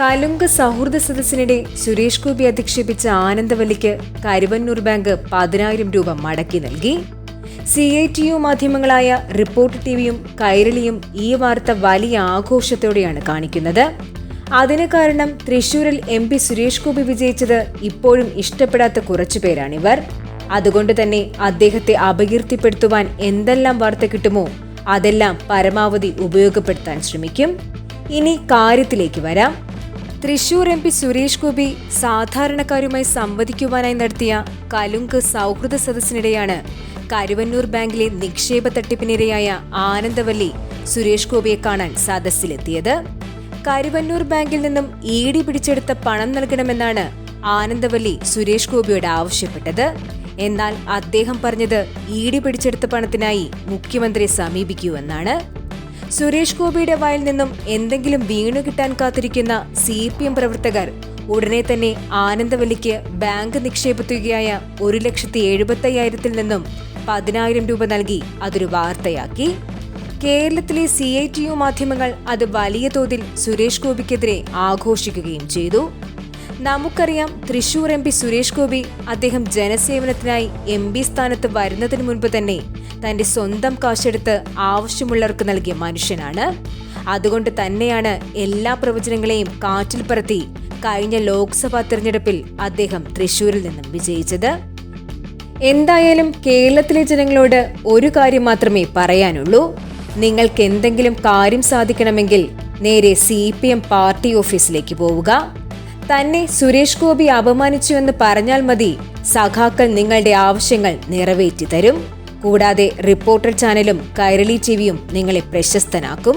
കലുങ്ക് സൗഹൃദ സദസ്സിനിടെ സുരേഷ് ഗോപി അധിക്ഷേപിച്ച ആനന്ദവല്ലിക്ക് കരുവന്നൂർ ബാങ്ക് പതിനായിരം രൂപ മടക്കി നൽകി. സി ഐ ടി യു മാധ്യമങ്ങളായ റിപ്പോർട്ട് ടിവിയും കൈരളിയും ഈ വാർത്ത വലിയ ആഘോഷത്തോടെയാണ് കാണിക്കുന്നത്. അതിന് കാരണം തൃശൂരിൽ എം പി സുരേഷ് ഗോപി വിജയിച്ചത് ഇപ്പോഴും ഇഷ്ടപ്പെടാത്ത കുറച്ചു പേരാണിവർ. അതുകൊണ്ട് തന്നെ അദ്ദേഹത്തെ അപകീർത്തിപ്പെടുത്തുവാൻ എന്തെല്ലാം വാർത്ത കിട്ടുമോ അതെല്ലാം പരമാവധി ഉപയോഗപ്പെടുത്താൻ ശ്രമിക്കും. ഇനി കാര്യത്തിലേക്ക് വരാം. തൃശൂർ എം പി സുരേഷ് ഗോപി സാധാരണക്കാരുമായി സംവദിക്കുവാനായി നടത്തിയ കലുങ്ക് സൗഹൃദ സദസ്സിനിടെയാണ് കരുവന്നൂർ ബാങ്കിലെ നിക്ഷേപ തട്ടിപ്പിനിരയായ ആനന്ദവല്ലി സുരേഷ് ഗോപിയെ കാണാൻ സദസ്സിലെത്തിയത്. കരുവന്നൂർ ബാങ്കിൽ നിന്നും ഈടി പിടിച്ചെടുത്ത പണം നൽകണമെന്നാണ് ആനന്ദവല്ലി സുരേഷ് ഗോപിയോട് ആവശ്യപ്പെട്ടത്. എന്നാൽ അദ്ദേഹം പറഞ്ഞത് ഈടി പിടിച്ചെടുത്ത പണത്തിനായി മുഖ്യമന്ത്രിയെ സമീപിക്കൂ എന്നാണ് സുരേഷ് ഗോപിയുടെ വായിൽ നിന്നും എന്തെങ്കിലും വീണു കിട്ടാൻ കാത്തിരിക്കുന്ന സി പി എം പ്രവർത്തകർ ഉടനെ തന്നെ ആനന്ദവല്ലിക്ക് ബാങ്ക് നിക്ഷേപത്തുകയായ ഒരു ലക്ഷത്തി എഴുപത്തയ്യായിരത്തിൽ നിന്നും പതിനായിരം രൂപ നൽകി അതൊരു വാർത്തയാക്കി. കേരളത്തിലെ സി ഐ ടി യു മാധ്യമങ്ങൾ അത് വലിയ തോതിൽ സുരേഷ് ഗോപിക്കെതിരെ ആഘോഷിക്കുകയും ചെയ്തു. നമുക്കറിയാം തൃശൂർ എം പി സുരേഷ് ഗോപി അദ്ദേഹം ജനസേവനത്തിനായി എം പി സ്ഥാനത്ത് വരുന്നതിന് മുൻപ് തന്നെ തന്റെ സ്വന്തം കാശെടുത്ത് ആവശ്യമുള്ളവർക്ക് നൽകിയ മനുഷ്യനാണ്. അതുകൊണ്ട് തന്നെയാണ് എല്ലാ പ്രവചനങ്ങളെയും കാറ്റിൽ പറത്തി കഴിഞ്ഞ ലോക്സഭാ തിരഞ്ഞെടുപ്പിൽ അദ്ദേഹം തൃശൂരിൽ നിന്നും വിജയിച്ചത്. എന്തായാലും കേരളത്തിലെ ജനങ്ങളോട് ഒരു കാര്യം മാത്രമേ പറയാനുള്ളൂ. നിങ്ങൾക്ക് എന്തെങ്കിലും കാര്യം സാധിക്കണമെങ്കിൽ നേരെ സി പി എം പാർട്ടി ഓഫീസിലേക്ക് പോവുക. തന്നെ സുരേഷ് ഗോപി അപമാനിച്ചുവെന്ന് പറഞ്ഞാൽ മതി. സഖാക്കൾ നിങ്ങളുടെ ആവശ്യങ്ങൾ നിറവേറ്റി തരും കൂടാതെ റിപ്പോർട്ടർ ചാനലും കൈരളി ടിവിയും നിങ്ങളെ പ്രശസ്തനാക്കും.